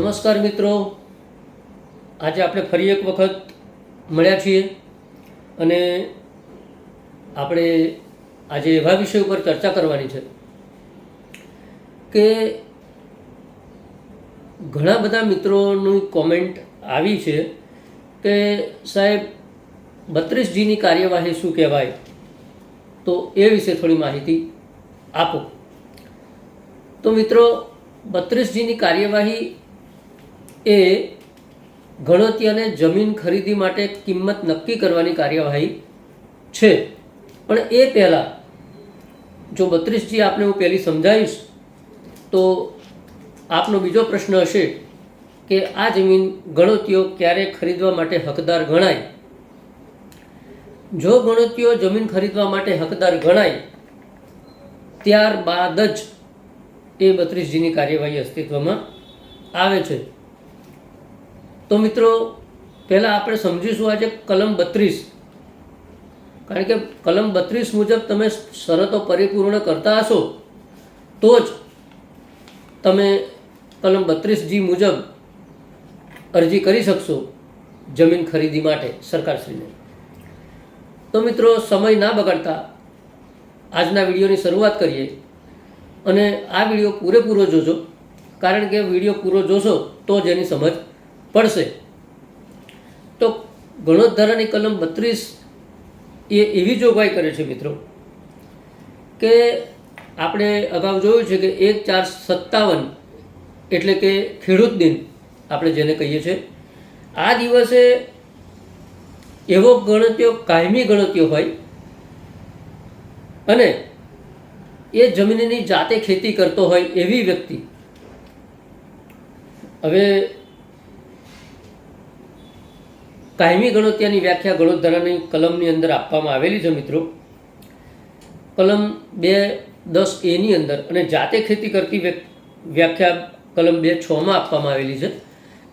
નમસ્કાર મિત્રો. આજે આપણે ફરી એક વખત મળ્યા છીએ અને આપણે આજે એવા વિષય ઉપર ચર્ચા કરવાની છે કે ઘણા બધા મિત્રોની કોમેન્ટ આવી છે કે સાહેબ, બત્રીસજીની કાર્યવાહી શું કહેવાય? તો એ વિશે થોડી માહિતી આપો. તો મિત્રો બત્રીસ જીની કાર્યવાહી એ ગણતરીને જમીન ખરીદી માટે કિંમત નક્કી કરવાની કાર્યવાહી છે. પણ એ પહેલાં, જો બત્રીસજી આપને હું પહેલી સમજાવીશ, તો આપનો બીજો પ્રશ્ન હશે કે આ જમીન ગણતરીઓ ક્યારે ખરીદવા માટે હકદાર ગણાય? જો ગણતરીઓ જમીન ખરીદવા માટે હકદાર ગણાય, ત્યારબાદ જ એ બત્રીસજીની કાર્યવાહી અસ્તિત્વમાં આવે છે. તો મિત્રો, પહેલાં આપણે સમજીશું આજે કલમ બત્રીસ. કારણ કે કલમ બત્રીસ મુજબ તમે શરતો પરિપૂર્ણ કરતા હશો, તો જ તમે કલમ બત્રીસ જી મુજબ અરજી કરી શકશો જમીન ખરીદી માટે સરકારશ્રીને. તો મિત્રો, સમય ના બગાડતા આજના વિડીયોની શરૂઆત કરીએ અને આ વીડિયો પૂરેપૂરો જોજો. કારણ કે વીડિયો પૂરો જોશો તો જ એની સમજ પડશે. તો ગણોદ્ધારાની કલમ બત્રીસ એ એવી જોગવાઈ કરે છે મિત્રો કે આપણે અગાઉ જોયું છે કે એક ચાર સત્તાવન એટલે કે ખેડૂત દિન આપણે જેને કહીએ છીએ આ દિવસે એવો ગણત્યો, કાયમી ગણત્યો હોય અને એ જમીનની જાતે ખેતી કરતો હોય એવી વ્યક્તિ. હવે કાયમી ગણોત્યાની વ્યાખ્યા ગણોદ્ધારાની કલમની અંદર આપવામાં આવેલી છે મિત્રો. કલમ બે દસ એની અંદર અને જાતે ખેતી કરતી વ્યાખ્યા કલમ બે છમાં આપવામાં આવેલી છે.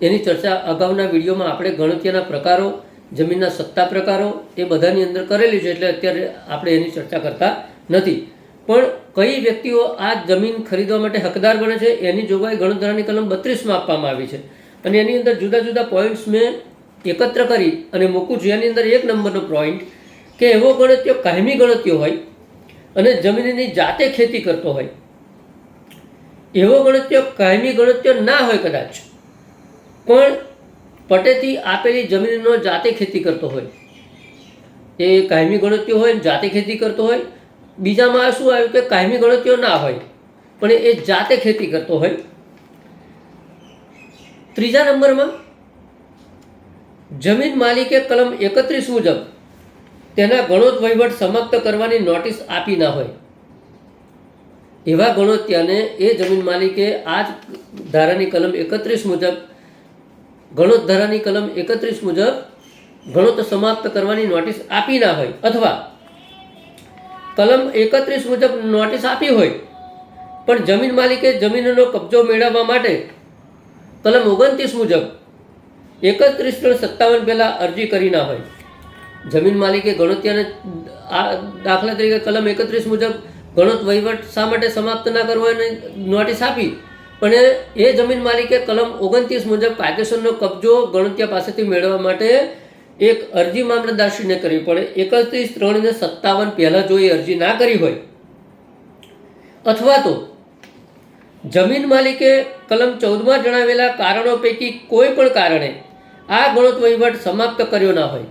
એની ચર્ચા અગાઉના વિડીયોમાં આપણે ગણતરીના પ્રકારો, જમીનના સત્તા પ્રકારો એ બધાની અંદર કરેલી છે એટલે અત્યારે આપણે એની ચર્ચા કરતા નથી. પણ કઈ વ્યક્તિઓ આ જમીન ખરીદવા માટે હકદાર બને છે એની જોગવાઈ ગણતરીની કલમ બત્રીસમાં આપવામાં આવી છે. અને એની અંદર જુદા જુદા પોઈન્ટ્સ મેં એકત્ર કરી અને મૂકું છું. એની અંદર એક નંબરનો પોઈન્ટ કે એવો ગણતરીઓ કાયમી ગણત્યો હોય અને જમીનની જાતે ખેતી કરતો હોય. એવો ગણત્યો, કાયમી ગણત્યો ના હોય કદાચ. પણ પટેથી આપેલી જમીનનો જાતે ખેતી કરતો હોય. એ કાયમી ગણતરીઓ હોય જાતે ખેતી કરતો હોય. બીજામાં શું આવ્યું કે કાયમી ગણત્યો ના હોય, પણ એ જાતે ખેતી કરતો હોય. ત્રીજા નંબરમાં જમીન માલિકે કલમ એકત્રીસ મુજબ તેના ગણોત વહીવટ સમાપ્ત કરવાની નોટિસ આપી ના હોય. એવા ગણોત્યાને એ જમીન માલિકે આ જ ધારાની કલમ એકત્રીસ મુજબ, ગણોત ધારાની કલમ એકત્રીસ મુજબ ગણોત સમાપ્ત કરવાની નોટિસ આપી ના હોય અથવા કલમ એકત્રીસ મુજબ નોટિસ આપી હોય, પણ જમીન માલિકે જમીનનો કબજો મેળવવા માટે કલમ ઓગણત્રીસ મુજબ એકત્રીસ ત્રણ સત્તાવન પહેલાં અરજી કરી ના હોય. જમીન માલિકે ગણોત્યાને દાખલા તરીકે કલમ એકત્રીસ મુજબ ગણોત વહીવટ શા માટે સમાપ્ત ના કરવો એને નોટિસ આપી? પણ એ જમીન માલિકે કલમ ઓગણત્રીસ મુજબ કાયદેસરનો કબજો ગણોત્યા પાસેથી મેળવવા માટે એક અરજી મામલતદારશ્રીને કરવી પડે. એકત્રીસ ત્રણ ને સત્તાવન પહેલાં જો એ અરજી ના કરી હોય. અથવા તો જમીન માલિકે કલમ ચૌદમાં જણાવેલા કારણો પૈકી કોઈ પણ કારણે આ ગણોત વહીવટ સમાપ્ત કર્યો ના હોય.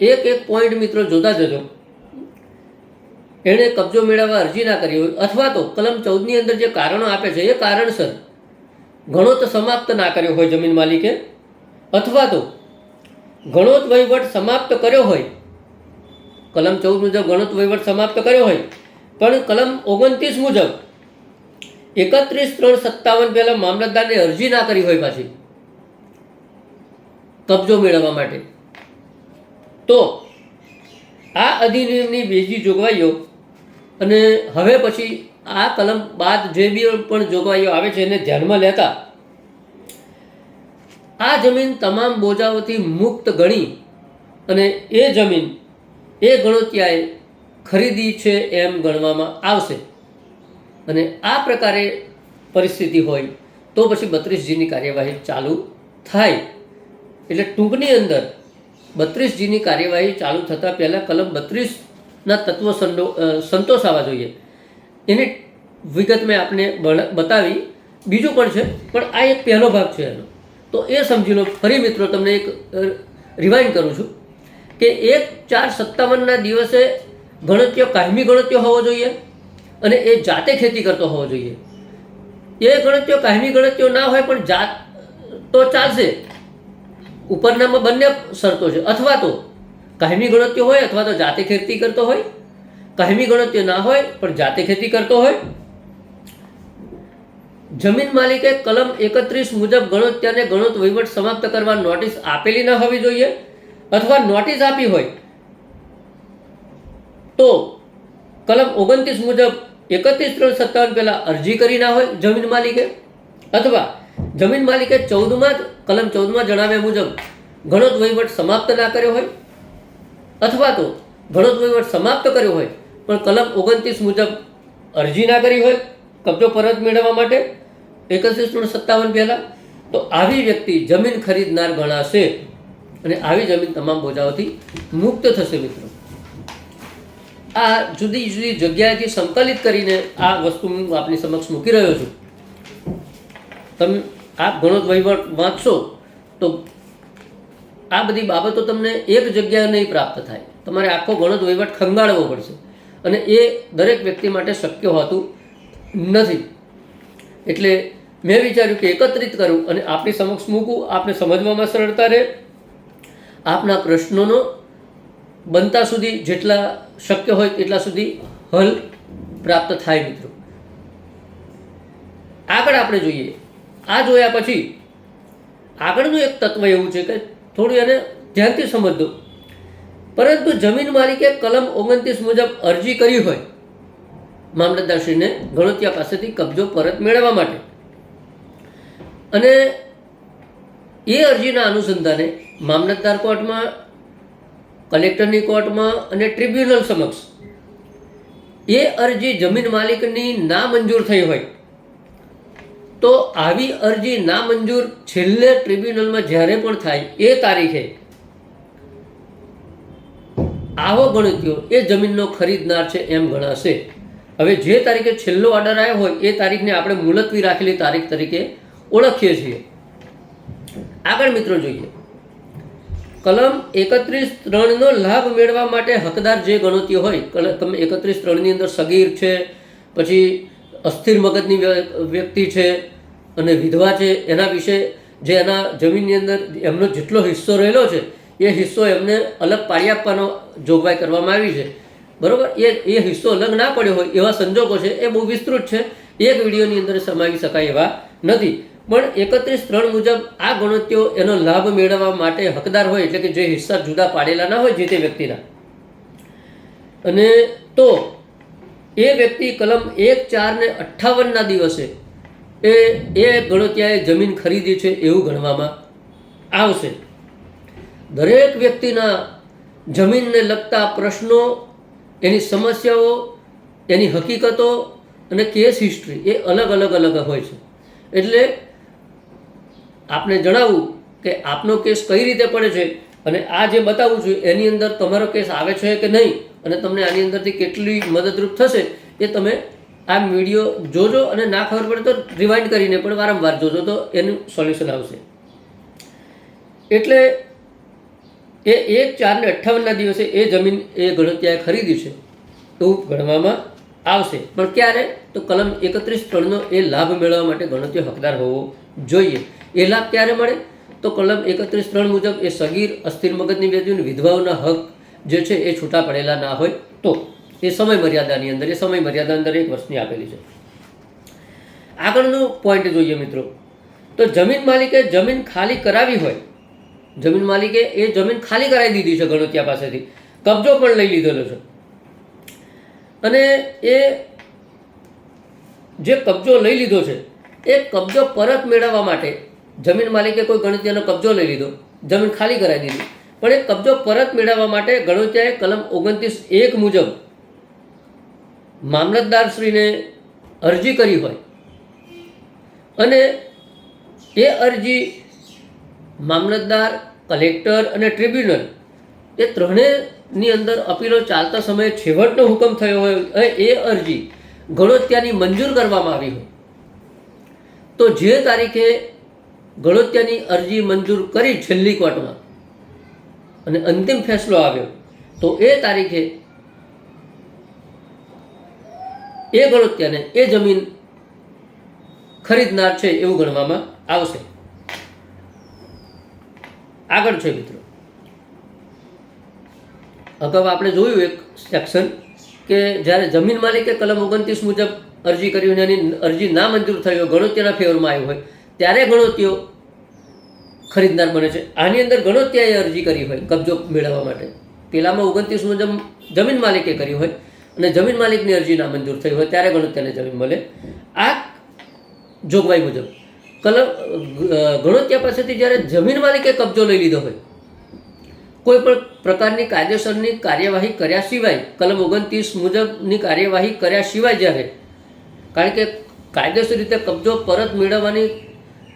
એક એક પોઈન્ટ મિત્રો જોતા જજો. એણે કબજો મેળવવા અરજી ના કરી હોય અથવા તો કલમ ચૌદની અંદર જે કારણો આપે છે એ કારણસર ગણોત સમાપ્ત ના કર્યો હોય જમીન માલિકે. અથવા તો ગણોત વહીવટ સમાપ્ત કર્યો હોય. કલમ ચૌદ મુજબ ગણોત વહીવટ સમાપ્ત કર્યો હોય. પણ કલમ ઓગણત્રીસ મુજબ એકત્રીસ, ત્રણ, સત્તાવન પહેલાં મામલતદારને અરજી ના કરી હોય પાછી. કબજો મેળવવા માટે. તો આ અધિનિયમની બીજી જોગવાઈઓ અને હવે પછી આ કલમ બાદ જે બી પણ જોગવાઈઓ આવે છે એને ધ્યાનમાં લેતા આ જમીન તમામ બોજાઓથી મુક્ત ગણી અને એ જમીન એ ગણોત્યાએ ખરીદી છે એમ ગણવામાં આવશે. અને આ પ્રકારે પરિસ્થિતિ હોય તો પછી બત્રીસજીની કાર્યવાહી ચાલુ થાય. એટલે ટૂંકની અંદર બત્રીસ જીની કાર્યવાહી ચાલુ થતાં પહેલાં કલમ બત્રીસના તત્વો સંડો સંતોષાવા જોઈએ. એની વિગત મેં આપને બતાવી. બીજું પણ છે, પણ આ એક પહેલો ભાગ છે એનો. તો એ સમજી લો ફરી મિત્રો તમને એક રિવાઇન્ડ કરું છું કે એક ચાર સત્તાવનના દિવસે ગણત્યો, કાયમી ગણત્યો હોવો જોઈએ. અને એ જાતે ખેતી કરતો હોવો જોઈએ. એ ગણતરીઓ કાયમી ગણતરીઓ ના હોય પણ જાત તો ચાલશે. ઉપરનામાં બંને શરતો છે. અથવા તો કાયમી ગણતરીઓ હોય અથવા તો જાતે ખેતી કરતો હોય. કાયમી ગણતરીઓ ના હોય પણ જાતે ખેતી કરતો હોય. જમીન માલિકે કલમ એકત્રીસ મુજબ ગણોત્યાને ગણોત વહીવટ સમાપ્ત કરવા નોટિસ આપેલી ન હોવી જોઈએ અથવા નોટિસ આપી હોય તો કલમ ઓગણત્રીસ મુજબ એકત્રીસ ત્રણ સત્તાવન પહેલાં અરજી કરી ના હોય જમીન માલિકે, અથવા જમીન માલિકે ચૌદમાં જ, કલમ ચૌદમાં જણાવ્યા મુજબ ગણોત વહીવટ સમાપ્ત ના કર્યો હોય, અથવા તો ગણોત વહીવટ સમાપ્ત કર્યો હોય, પણ કલમ ઓગણત્રીસ મુજબ અરજી ના કરી હોય, કબજો પરત મેળવવા માટે, એકત્રીસ ત્રણ સત્તાવન પહેલાં, તો આવી વ્યક્તિ જમીન ખરીદનાર ગણાશે. અને આવી જમીન તમામ બોજાઓથી મુક્ત થશે, મિત્રો. આ જુદી જુદી જગ્યાએથી સંકલિત કરીને આ વસ્તુ હું આપની સમક્ષ મૂકી રહ્યો છું. તમે આપ ગણોત વહીવટ વાંચશો તો આ બધી બાબતો તમને એક જગ્યાએ નહીં પ્રાપ્ત થાય. તમારે આખો ગણોત વહીવટ ખંગાળવો પડશે. અને એ દરેક વ્યક્તિ માટે શક્ય હોતું નથી. એટલે મેં વિચાર્યું કે એકત્રિત કરું અને આપની સમક્ષ મૂકું. આપને સમજવામાં સરળતા રહે. આપના પ્રશ્નોનો બનતા સુધી જેટલા શક્ય હોય તેટલા સુધી હલ પ્રાપ્ત થાય મિત્રો. આગળ આપણે જોઈએ. આ જોયા પછી આગળનું એક તત્વ એવું છે કે થોડું એને ધ્યાનથી સમજજો પરંતુ જમીન માલિકે કલમ ઓગણત્રીસ મુજબ અરજી કરી હોય, મામલતદારશ્રીને ગણોતિયા પાસેથી કબજો પરત મેળવવા માટે. અને એ અરજીના અનુસંધાને મામલતદાર કોર્ટમાં કલેક્ટરની કોર્ટમાં અને ટ્રિબ્યુનલ સમક્ષ. એ અરજી જમીન માલિકની ના મંજૂર થઈ હોય. તો આવી અરજી ના મંજૂર છેલ્લે ટ્રિબ્યુનલમાં જ્યારે પણ થાય એ તારીખે આવો ગણત્યો એ જમીનનો ખરીદનાર છે એમ ગણાશે. હવે જે તારીખે છેલ્લો ઓર્ડર આવ્યો હોય એ તારીખને આપણે મુલતવી રાખેલી તારીખ તરીકે ઓળખીએ છીએ. આગળ મિત્રો જોઈએ. કલમ એકત્રીસ ત્રણનો લાભ મેળવવા માટે હકદાર જે ગણતી હોય તમે એકત્રીસ ત્રણની અંદર સગીર છે, પછી અસ્થિર મગજની વ્યક્તિ છે અને વિધવા છે, એના વિશે જે એના જમીનની અંદર એમનો જેટલો હિસ્સો રહેલો છે, એ હિસ્સો એમને અલગ પાડી આપવાનો જોગવાઈ કરવામાં આવી છે. બરોબર? એ એ હિસ્સો અલગ ના પડ્યો હોય એવા સંજોગો છે, એ બહુ વિસ્તૃત છે. એક વિડીયોની અંદર સમાવી શકાય એવા નથી. પણ એકત્રીસ ત્રણ મુજબ આ ગણતરીઓ એનો લાભ મેળવવા માટે હકદાર હોય એટલે કે જે હિસ્સા જુદા પાડેલા ના હોય જે તે વ્યક્તિના. અને તો એ વ્યક્તિ કલમ એક, ચાર ને અઠ્ઠાવનના દિવસે એ એ ગણતિયાએ જમીન ખરીદી છે એવું ગણવામાં આવશે. દરેક વ્યક્તિના જમીનને લગતા પ્રશ્નો, એની સમસ્યાઓ, એની હકીકતો અને કેસ હિસ્ટ્રી એ અલગ અલગ અલગ હોય છે. એટલે આપને જણાવું કે આપનો કેસ કઈ રીતે પડે છે અને આ જે બતાવું છું, એની અંદર તમારો કેસ આવે છે કે નહીં અને તમને આની અંદરથી કેટલી મદદરૂપ થશે, એ તમે આ વીડિયો જોજો અને ના ખબર પડે તો રિવાઇન્ડ કરીને પણ વારંવાર જોજો, તો એનું સોલ્યુશન આવશે. એટલે એ એક ચાર ને અઠ્ઠાવનના દિવસે એ જમીન એ ગણત્યાએ ખરીદી છે એવું ગણવામાં આવશે. પણ ક્યારે? તો કલમ એકત્રીસ ત્રણનો એ લાભ મેળવવા માટે ગણત્ય હકદાર હોવો જોઈએ. એ લાભ ક્યારે મળે? તો કલમ એકત્રીસ ત્રણ મુજબ એ સગીર, અસ્થિર મગજની વ્યક્તિ અને વિધવાઓના હક જે છે એ છૂટા પડેલા ના હોય તો એ સમય મર્યાદાની અંદર, એ સમય મર્યાદા અંદર એક વર્ષની આપેલી છે. આગળનું પોઈન્ટ જોઈએ મિત્રો. તો જમીન માલિકે જમીન ખાલી કરાવી હોય, જમીન માલિકે એ જમીન ખાલી કરાવી દીધી છે ગણોતિયા પાસેથી. કબજો પણ લઈ લીધેલો છે. અને એ જે કબજો લઈ લીધો છે, એ કબજો પરત મેળવવા માટે જમીન માલિકે કોઈ ગણતિયાનો કબજો લઈ લીધો. જમીન ખાલી કરાવી દીધી. પણ એ કબજો પરત મેળવવા માટે ગણોતિયાએ કલમ ઓગણત્રીસ એક મુજબ મામલતદારશ્રીને અરજી કરી હોય અને એ અરજી મામલતદાર, કલેક્ટર અને ટ્રિબ્યુનલ એ ત્રણેયની અંદર અપીલો ચાલતા સમયે છેવટનો હુકમ થયો હોય અને એ અરજી ગણોત્યાની મંજૂર કરવામાં આવી હોય. તો જે તારીખે ગણોત્યાની અરજી મંજૂર કરી છેલ્લી કોર્ટમાં. અને અંતિમ ફેસલો આવ્યો. તો એ તારીખે એ ગણોત્યાને એ જમીન ખરીદનાર છે એવું ગણવામાં આવશે. આગળ છે મિત્રો. અગાઉ આપણે જોયું એક સેક્શન કે જ્યારે જમીન માલિકે કલમ ઓગણત્રીસ મુજબ અરજી કરી હોય એની અરજી ના મંજૂર થઈ હોય, ગણોત્યાના ફેવરમાં આવી હોય ત્યારે ગણોતીઓ ખરીદનાર બને છે. આની અંદર ગણોત્યાએ અરજી કરી હોય કબજો મેળવવા માટે. પેલામાં ઓગણત્રીસ મુજબ જમીન માલિકે કરી હોય અને જમીન માલિકની અરજી નામંજૂર થઈ હોય ત્યારે ગણોત્યાને જમીન મળે. આ જોગવાઈ મુજબ. કલમ ગણોત્યા પાસેથી જ્યારે જમીન માલિકે કબજો લઈ લીધો હોય કોઈ પણ પ્રકારની કાયદેસરની કાર્યવાહી કર્યા સિવાય, કલમ ઓગણત્રીસ મુજબની કાર્યવાહી કર્યા સિવાય જ્યારે, કારણ કે કાયદેસર રીતે કબજો પરત મેળવવાની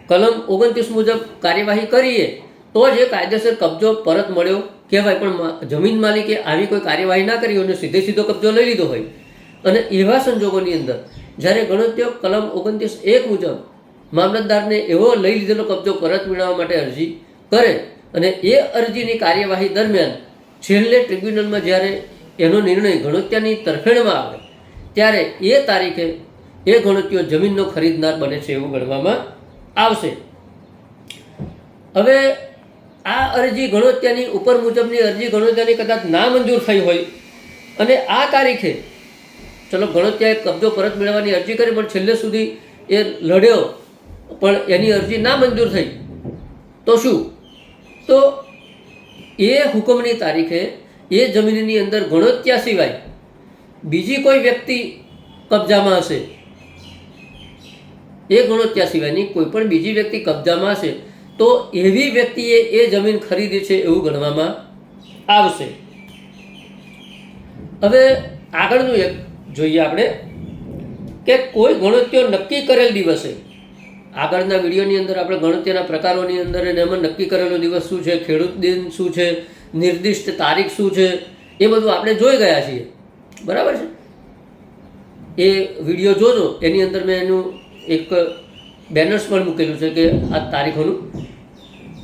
કલમ ઓગણત્રીસ મુજબ કાર્યવાહી કરીએ, તો જ એ કાયદેસર કબજો પરત મળ્યો. કહેવાય પણ જમીન માલિકે આવી કોઈ કાર્યવાહી ના કરી અને સીધે સીધો કબજો લઈ લીધો હોય. અને એવા સંજોગોની અંદર, જ્યારે ગણતરીઓ કલમ ઓગણત્રીસ એક મુજબ મામલતદારને એવો લઈ લીધેલો કબજો પરત મેળવવા માટે અરજી કરે અને એ અરજીની કાર્યવાહી દરમિયાન છેલ્લે ટ્રિબ્યુનલમાં જ્યારે એનો નિર્ણય ગણોત્યાની તરફેણમાં આવે, ત્યારે એ તારીખે એ ગણોત્યો જમીનનો ખરીદનાર બને છે એવું ગણવામાં આવશે. હવે આ અરજી ગણોત્યાની ઉપર મુજબની અરજી ગણોત્યાની કદાચ ના મંજૂર થઈ હોય. અને આ તારીખે, ચલો ગણોત્યાએ કબજો પરત મેળવવાની અરજી કરી, પણ છેલ્લે સુધી એ લડ્યો, પણ એની અરજી ના મંજૂર થઈ. તો શું? તો એ હુકમની તારીખે એ જમીનની અંદર ગણોત્યા સિવાય બીજી કોઈ વ્યક્તિ કબજામાં હશે? એ ગણોત્યા સિવાયની કોઈ પણ બીજી વ્યક્તિ કબજામાં હશે, તો એવી વ્યક્તિએ એ જમીન ખરીદી છે એવું ગણવામાં આવશે. હવે આગળનું એક જોઈએ આપણે કે કોઈ ગણોત્યો નક્કી કરેલ દિવસે, આગળના વિડીયોની અંદર આપણે ગણતરીના પ્રકારોની અંદર અને એમાં નક્કી કરેલો દિવસ શું છે, ખેડૂત દિન શું છે, નિર્દિષ્ટ તારીખ શું છે, એ બધું આપણે જોઈ ગયા છીએ. બરાબર છે? એ વીડિયો જોજો, એની અંદર મેં એનું એક બેનર્સ પણ મૂકેલું છે કે આ તારીખોનું.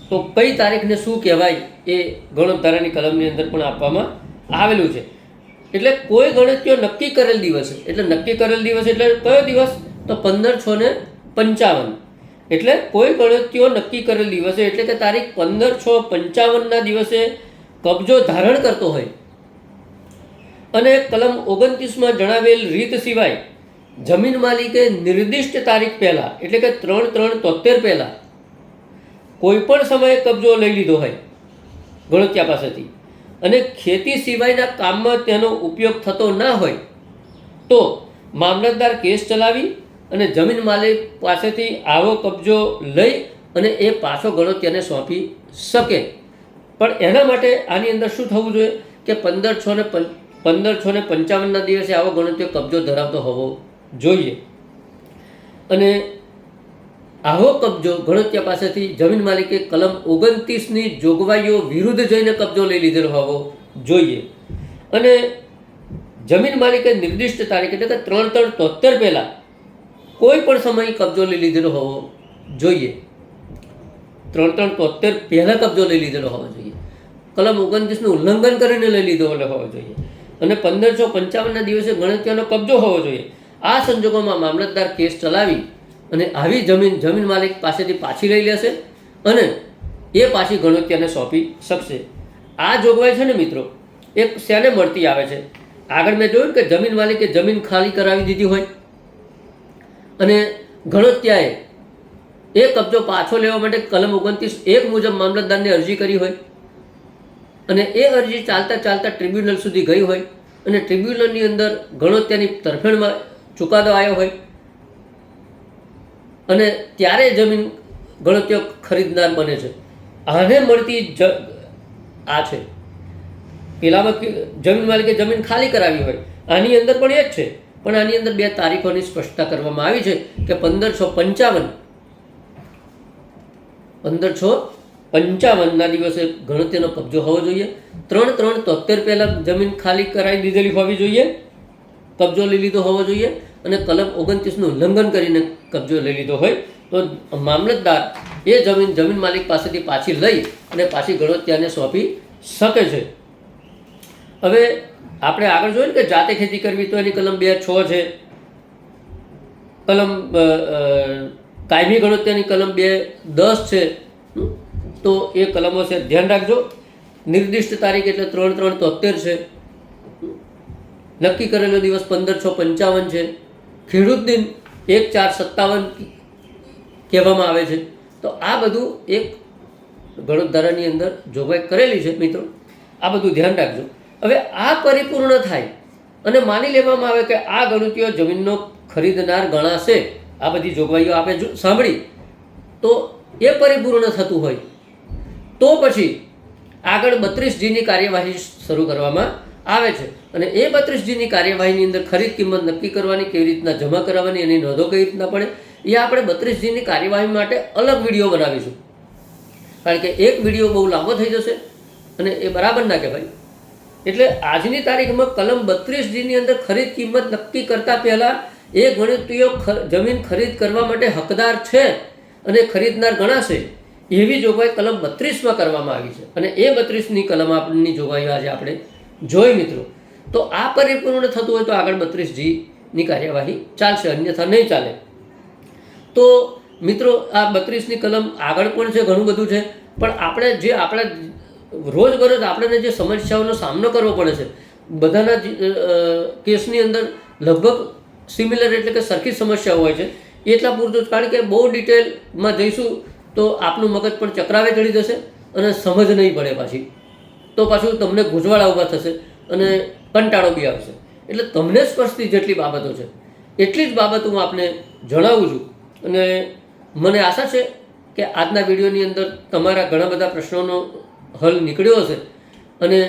તો કઈ તારીખને શું કહેવાય એ ગણતરાની કલમની અંદર પણ આપવામાં આવેલું છે. એટલે કોઈ ગણતરીઓ નક્કી કરેલ દિવસ, એટલે નક્કી કરેલ દિવસ એટલે કયો દિવસ? તો પંદર છ ને પંચાવન. એટલે કોઈ ગણતરીઓ નક્કી કરેલ દિવસે એટલે કે તારીખ પંદર છ પંચાવનના દિવસે કબજો ધારણ કરતો હોય. અને કલમ ઓગણત્રીસમાં જણાવેલ રીત સિવાય જમીન માલિકે નિર્દિષ્ટ તારીખ પહેલાં, એટલે કે ત્રણ ત્રણ તોતેર પહેલાં, કોઈ પણ સમયે કબજો લઈ લીધો હોય ગણોત્યા પાસેથી. અને ખેતી સિવાયના કામમાં તેનો ઉપયોગ થતો ના હોય, તો મામલતદાર કેસ ચલાવી અને જમીન માલિક પાસેથી આવો કબજો લઈ અને એ પાછો ગણોત્યાને સોંપી શકે. પણ એના માટે આની અંદર શું થવું જોઈએ કે પંદર છ ને પંદર છ ને પંચાવનના દિવસે આવો ગણત્યો કબજો ધરાવતો હોવો જોઈએ. અને આવો કબજો ગણત્યા પાસેથી જમીન માલિકે કલમ ઓગણત્રીસની જોગવાઈઓ વિરુદ્ધ જઈને કબજો લઈ લીધેલો હોવો જોઈએ. અને જમીન માલિકે નિર્દિષ્ટ તારીખ એટલે કે ત્રણ ત્રણ તોતેર પહેલાં કોઈ પણ સમયે કબજો લઈ લીધેલો હોવો જોઈએ. ત્રણ ત્રણ તોતેર પહેલાં કબજો લઈ લીધેલો હોવો જોઈએ. કલમ ઓગણત્રીસનું ઉલ્લંઘન કરીને લઈ લીધો હોવો જોઈએ. અને પંદરસો પંચાવનના દિવસે ગણત્યાનો કબજો હોવો જોઈએ. આ સંજોગોમાં મામલતદાર કેસ ચલાવી અને આવી જમીન જમીન માલિક પાસેથી પાછી લઈ લેશે અને એ પાછી ગણોત્યાને સોંપી શકશે. આ જોગવાઈ છે ને મિત્રો એ શેને મળતી આવે છે? આગળ મેં જોયું કે જમીન માલિકે જમીન ખાલી કરાવી દીધી હોય અને ગણોત્યાએ એ કબજો પાછો લેવા માટે કલમ ઓગણત્રીસ એક મુજબ મામલતદારને અરજી કરી હોય અને એ અરજી ચાલતા ચાલતા ટ્રિબ્યુનલ સુધી ગઈ હોય અને ટ્રિબ્યુનલની અંદર ગણોત્યાની તરફેણમાં ચુકાદો આવ્યો હોય. અને ત્યારે જમીન ગણોત્યો ખરીદનાર બને છે. આને મળતી જ, આ છે. પેલામાં જમીન માલિકે જમીન ખાલી કરાવી હોય. આની અંદર પણ એ જ છે. પણ આની અંદર બે તારીખોની સ્પષ્ટતા કરવામાં આવી છે કે પંદરસો પંચાવન. પંદર છ પંચાવનના દિવસે ગણતરીનો કબજો હોવો જોઈએ. ત્રણ ત્રણ તોતેર પહેલાં જમીન ખાલી કરાવી દીધેલી હોવી જોઈએ. કબજો લઈ લીધો હોવો જોઈએ અને કલમ ઓગણત્રીસનું ઉલ્લંઘન કરીને કબજો લઈ લીધો હોય તો મામલતદાર એ જમીન જમીન માલિક પાસેથી પાછી લઈ અને પાછી ગણોત્યાને સોંપી શકે છે. હવે આપણે આગળ જોઈએ ને કે જાતે ખેતી કરવી તો એની કલમ બે છ છે. કલમ કાયમી ગણોત્યાની કલમ બે દસ છે. તો એ કલમો છે, ધ્યાન રાખજો. નિર્દિષ્ટ તારીખ એટલે ત્રણ ત્રણ તોતેર છે. નક્કી કરેલો દિવસ પંદર છ પંચાવન છે. ખેડૂત દિન એક ચાર સત્તાવન કહેવામાં આવે છે. તો આ બધું એક ગણોતધારાની અંદર જોગવાઈ કરેલી છે મિત્રો. આ બધું ધ્યાન રાખજો. હવે આ પરિપૂર્ણ થાય અને માની લેવામાં આવે કે આ ગણતરીઓ જમીનનો ખરીદનાર ગણાશે. આ બધી જોગવાઈઓ આપણે સાંભળી. તો એ પરિપૂર્ણ થતું હોય. તો પછી આગળ બત્રીસ જીની કાર્યવાહી શરૂ કરવામાં આવે છે. અને એ બત્રીસ જીની કાર્યવાહીની અંદર ખરીદ કિંમત નક્કી કરવાની કેવી રીતના જમા કરાવવાની એની નોંધો કઈ રીતના પડે, એ આપણે બત્રીસ જીની કાર્યવાહી માટે અલગ વીડિયો બનાવીશું. કારણ કે એક વીડિયો બહુ લાંબો થઈ જશે અને એ બરાબર ના કહેવાય. એટલે આજની તારીખમાં કલમ બત્રીસ જીની અંદર ખરીદ કિંમત નક્કી કરતા પહેલાં એ ગણતરીઓ જમીન ખરીદ કરવા માટે હકદાર છે અને ખરીદનાર ગણાશે, એવી જોગવાઈ કલમ બત્રીસમાં કરવામાં આવી છે. અને એ બત્રીસની કલમ આપણની જોગવાઈઓ આજે આપણે જોઈ મિત્રો. તો આ પરિપૂર્ણ થતું હોય તો આગળ બત્રીસ જીની કાર્યવાહી ચાલશે, અન્યથા નહીં ચાલે. તો મિત્રો, આ બત્રીસની કલમ આગળ પણ છે, ઘણું બધું છે, પણ આપણે જે આપણા રોજબરોજ આપણને જે સમસ્યાઓનો સામનો કરવો પડે છે, બધાના કેસની અંદર લગભગ સિમિલર એટલે કે સરખી સમસ્યાઓ હોય છે. એટલા પૂરતું જ, કારણ કે બહુ ડિટેલમાં જઈશું તો આપનું મગજ પણ ચક્રાવે ચડી જશે અને સમજ નહીં પડે પાછી. તો પાછું તમને ગુંજવાળા ઊભા થશે અને કંટાળો બી આવશે. એટલે તમને સ્પર્શતી જેટલી બાબતો છે, એટલી જ બાબત હું આપને જણાવું છું. અને મને આશા છે કે આજના વિડીયોની અંદર તમારા ઘણા બધા પ્રશ્નોનો હલ નીકળ્યો હશે અને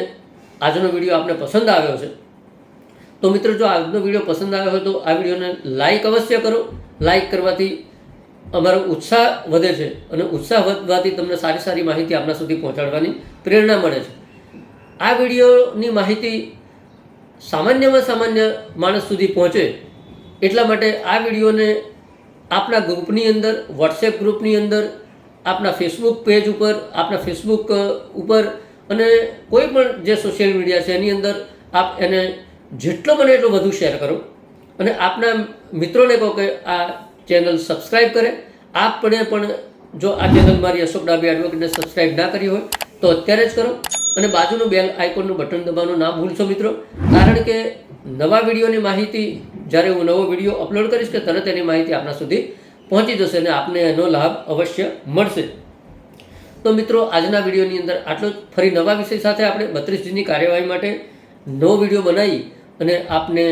આજનો વીડિયો આપને પસંદ આવ્યો છે તો મિત્રો, જો આજનો વીડિયો પસંદ આવ્યો હોય તો આ વિડીયોને લાઈક અવશ્ય કરો. લાઈક કરવાથી અમારો ઉત્સાહ વધે છે અને ઉત્સાહ વધવાથી તમને સારી સારી માહિતી આપણા સુધી પહોંચાડવાની પ્રેરણા મળે છે. આ વિડીયોની માહિતી સામાન્યમાં સામાન્ય માણસ સુધી પહોંચે એટલા માટે આ વિડીયોને આપણા ગ્રુપની અંદર વોટ્સએપ ગ્રુપની અંદર, આપના ફેસબુક પેજ ઉપર, આપના ફેસબુક ઉપર અને કોઈ પણ જે સોશિયલ મીડિયા છે એની અંદર આપ એને જેટલો બને એટલો વધુ શેર કરો અને આપના મિત્રોને કહો કે આ ચેનલ સબસ્ક્રાઈબ કરે. આપને પણ જો આ ચેનલ મારી અશોક ડાબી એડવોકેટને સબસ્ક્રાઈબ ના કરી હોય તો અત્યારે જ કરો. અને બાજુનું બેલ આઇકોનનું બટન દબાવવાનું ના ભૂલશો મિત્રો. કારણ કે નવા વિડીયોની માહિતી, જ્યારે હું નવો વીડિયો અપલોડ કરીશ કે તરત એની માહિતી આપણા સુધી પહોંચી જશે અને આપને એનો લાભ અવશ્ય મળશે. તો મિત્રો, આજના વિડીયોની અંદર આટલો જ. ફરી નવા વિષય સાથે આપણે બત્રીસ જીની કાર્યવાહી માટે નવો વીડિયો બનાવી અને આપને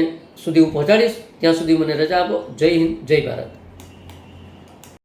સુધી હું પહોંચાડીશ. ત્યાં સુધી મને રજા આપો. જય હિન્દ, જય ભારત.